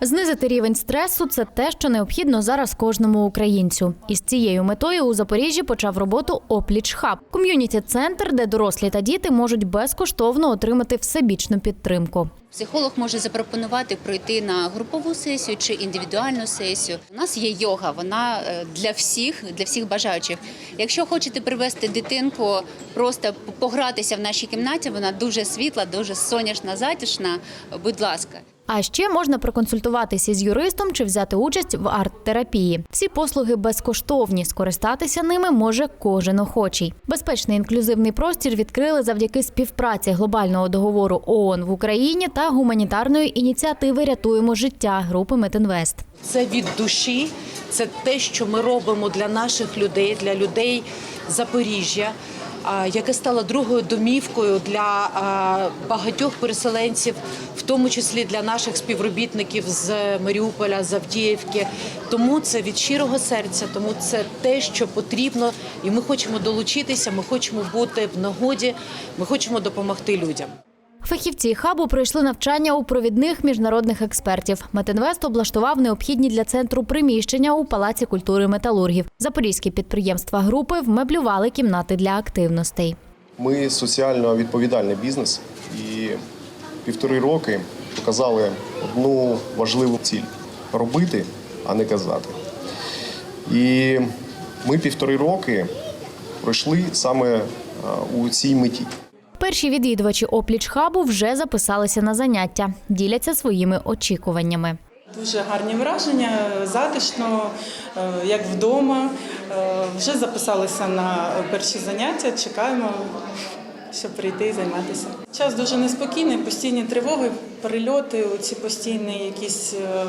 Знизити рівень стресу це те, що необхідно зараз кожному українцю. Із цією метою у Запоріжжі почав роботу Опліч Хаб ком'юніті центр, де дорослі та діти можуть безкоштовно отримати всебічну підтримку. Психолог може запропонувати пройти на групову сесію чи індивідуальну сесію. У нас є йога, вона е, для всіх, для всіх бажаючих. Якщо хочете привезти дитинку, просто погратися в нашій кімнаті, вона дуже світла, дуже сонячна, затишна. Будь ласка. А ще можна проконсультуватися з юристом чи взяти участь в арт-терапії. Всі послуги безкоштовні. Скористатися ними може кожен охочий. Безпечний інклюзивний простір відкрили завдяки співпраці глобального договору ООН в Україні та гуманітарної ініціативи Рятуємо життя групи Метинвест. Це від душі, це те, що ми робимо для наших людей, для людей Запоріжжя, яке стало другою домівкою для багатьох переселенців, в тому числі для наших співробітників з Маріуполя, з Авдіївки. Тому це від щирого серця, тому це те, що потрібно, і ми хочемо долучитися. Ми хочемо бути в нагоді, ми хочемо допомогти людям. Фахівці хабу пройшли навчання у провідних міжнародних експертів. Метинвест облаштував необхідні для центру приміщення у палаці культури металургів. Запорізькі підприємства групи вмеблювали кімнати для активностей. Ми соціально відповідальний бізнес і півтори роки показали одну важливу ціль робити, а не казати. І ми півтори роки пройшли саме е, у цій меті. Перші відвідувачі опліч хабу вже записалися на заняття, діляться своїми очікуваннями. Дуже гарні враження, затишно, е, як вдома. Е, Вже записалися на перші заняття, чекаємо, щоб прийти і займатися. Час дуже неспокійний, постійні тривоги, перельоти, ці постійні якісь е,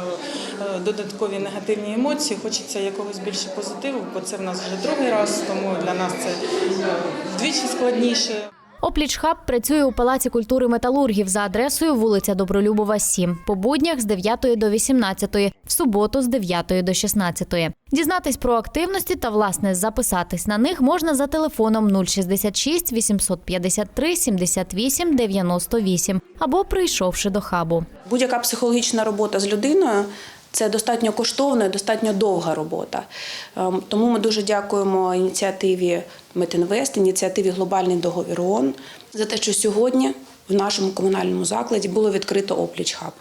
додаткові негативні емоції. Хочеться якогось більше позитиву, бо це в нас вже другий раз, тому для нас це вдвічі складніше. Опліч хаб працює у палаці культури металургів за адресою вулиця Добролюбова, 7. По буднях з 9 до 18, в суботу з 9 до 16. Дізнатись про активності та власне записатись на них можна за телефоном 066 853 78 98 або прийшовши до хабу. Будь-яка психологічна робота з людиною це достатньо коштовна і достатньо довга робота. Ем, Тому ми дуже дякуємо ініціативі Метинвест, ініціативі Глобальний договір ООН за те, що сьогодні в нашому комунальному закладі було відкрито опліч хаб.